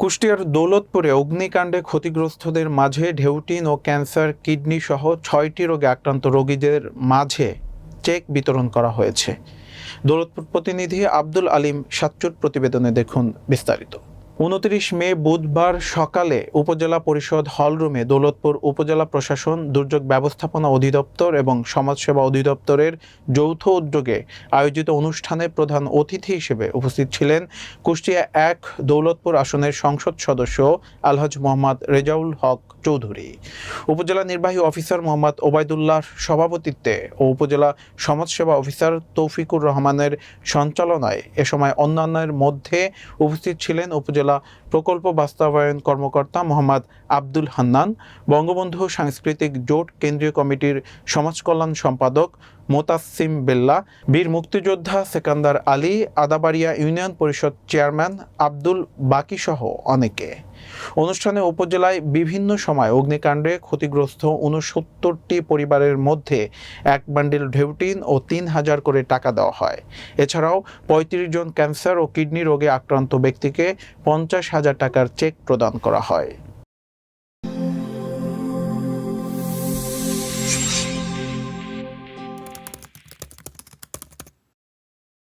কুষ্টিয়ার দৌলতপুরে অগ্নিকাণ্ডে ক্ষতিগ্রস্তদের মাঝে ঢেউটিন ও ক্যান্সার, কিডনি সহ ছয়টি রোগে আক্রান্ত রোগীদের মাঝে চেক বিতরণ করা হয়েছে। দৌলতপুর প্রতিনিধি আব্দুল আলিম সাতচুর প্রতিবেদনে দেখুন বিস্তারিত। উনত্রিশ মে বুধবার সকালে উপজেলা পরিষদ হলরুমে দৌলতপুর উপজেলা প্রশাসন, দুর্যোগ ব্যবস্থাপনা অধিদপ্তর এবং সমাজসেবা অধিদপ্তরের যৌথ উদ্যোগে আয়োজিত অনুষ্ঠানে প্রধান অতিথি হিসেবে উপস্থিত ছিলেন কুষ্টিয়া এক দৌলতপুর আসনের সংসদ সদস্য আলহাজ মোহাম্মদ রেজাউল হক চৌধুরী। উপজেলা নির্বাহী অফিসার মোহাম্মদ ওবায়দুল্লাহর সভাপতিত্বে ও উপজেলা সমাজসেবা অফিসার তৌফিকুর রহমানের সঞ্চালনায় এ সময় অন্যান্যের মধ্যে উপস্থিত ছিলেন উপজেলা چلا প্রকল্প বাস্তবায়ন কর্মকর্তা মোহাম্মদ আব্দুল হান্নান, বঙ্গবন্ধু সাংস্কৃতিক জোট কেন্দ্রীয় কমিটির সমাজকল্যাণ সম্পাদক মোতাসিম বেল্লা, বীর মুক্তিযোদ্ধা সেকান্দার আলী, আদাবাড়িয়া ইউনিয়ন পরিষদ চেয়ারম্যান আব্দুল বাকিসহ অনেকে। অনুষ্ঠানে উপজেলায় বিভিন্ন সময় অগ্নিকাণ্ডে ক্ষতিগ্রস্ত উনসত্তরটি পরিবারের মধ্যে এক বান্ডিল ঢেউটিন ও তিন হাজার করে টাকা দেওয়া হয়। এছাড়াও পঁয়ত্রিশ জন ক্যান্সার ও কিডনি রোগে আক্রান্ত ব্যক্তিকে পঞ্চাশ হাজার টাকার চেক প্রদান করা হয়।